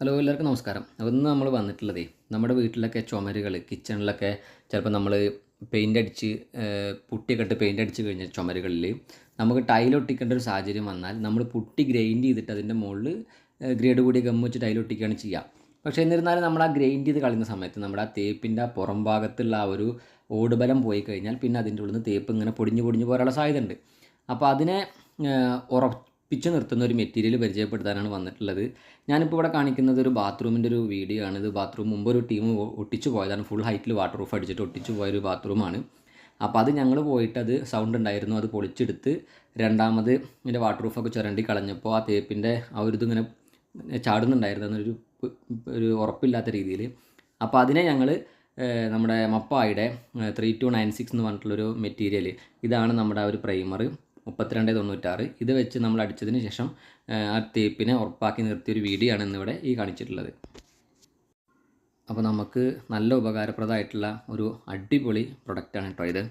Hello എല്ലാവർക്കും നമസ്കാരം. അപ്പോൾ ഇന്ന് നമ്മൾ വന്നിട്ടുള്ളതേ നമ്മുടെ വീട്ടിലൊക്കെ ചുമരുകൾ കിച്ചണിലൊക്കെ ചിലപ്പോൾ നമ്മൾ പെയിന്റ് അടിച്ച് പുട്ടിയൊക്കെ ഇട്ട് പെയിന്റ് അടിച്ച് കഴിഞ്ഞ ചുമരുകളിൽ നമുക്ക് ടൈൽ ഒട്ടിക്കേണ്ട ഒരു സാഹചര്യം വന്നാൽ നമ്മൾ പുട്ടി ഗ്രൈൻഡ് ചെയ്തിട്ട് അതിന്റെ മുകളിൽ ഗ്രേഡ് കൂടി ഗം വെച്ച് ടൈൽ ഒട്ടിക്കുകയാണ് ചെയ്യുക പക്ഷേ എന്നിരുന്നാലും നമ്മൾ ആ ഗ്രൈൻഡ് ചെയ്ത് കളയുന്ന സമയത്ത് നമ്മുടെ ആ തേപ്പിന്റെ ആ പുറം ഭാഗത്തുള്ള ആ ഒരു ഓടുബലം പോയി കഴിഞ്ഞാൽ പിന്നെ അതിന്റെ ഉള്ളിൽ നിന്ന് തേപ്പ് ഇങ്ങനെ പൊടിഞ്ഞ് പൊടിഞ്ഞ് പോരാനുള്ള സാധ്യതയുണ്ട്. അപ്പോൾ അതിനെ ഏഹ്, ഉറപ്പിച്ച് നിർത്തുന്ന ഒരു മെറ്റീരിയൽ പരിചയപ്പെടുത്താനാണ് വന്നിട്ടുള്ളത്. ഞാനിപ്പോൾ ഇവിടെ കാണിക്കുന്നത് ഒരു ബാത്റൂമിന്റെ ഒരു വീഡിയോ ആണ് ഇത് ബാത്റൂം മുമ്പ് ഒരു ടീം ഒട്ടിച്ചു പോയതാണ്. ഫുൾ ഹൈറ്റിൽ വാട്ടർ പ്രൂഫ് അടിച്ചിട്ട് ഒട്ടിച്ചു പോയൊരു ബാത്റൂമാണ്. അപ്പോൾ അത് ഞങ്ങൾ പോയിട്ട് അത് സൗണ്ട് ഉണ്ടായിരുന്നു. അത് പൊളിച്ചെടുത്ത് രണ്ടാമത് ഇതിന്റെ വാട്ടർ പ്രൂഫൊക്കെ ചുരണ്ടി കളഞ്ഞപ്പോൾ ആ തേപ്പിന്റെ ആ ഒരു ഇതിങ്ങനെ ചാടുന്നുണ്ടായിരുന്നു എന്നൊരു ഒരു ഉറപ്പില്ലാത്ത രീതിയിൽ അപ്പോൾ അതിനെ ഞങ്ങൾ നമ്മുടെ മപ്പായുടെ ത്രീ ടു നയൻ സിക്സ് എന്ന് പറഞ്ഞിട്ടുള്ളൊരു മെറ്റീരിയൽ ഇതാണ് നമ്മുടെ ഒരു പ്രൈമർ മുപ്പത്തിരണ്ട് തൊണ്ണൂറ്റാറ്. ഇത് വെച്ച് നമ്മൾ അടിച്ചതിന് ശേഷം ആ തേപ്പിനെ ഉറപ്പാക്കി നിർത്തിയൊരു വീഡിയോ ആണ് ഇന്നിവിടെ ഈ കാണിച്ചിട്ടുള്ളത്. അപ്പോൾ നമുക്ക് നല്ല ഉപകാരപ്രദമായിട്ടുള്ള ഒരു അടിപൊളി പ്രൊഡക്റ്റാണ് കേട്ടോ ഇത്.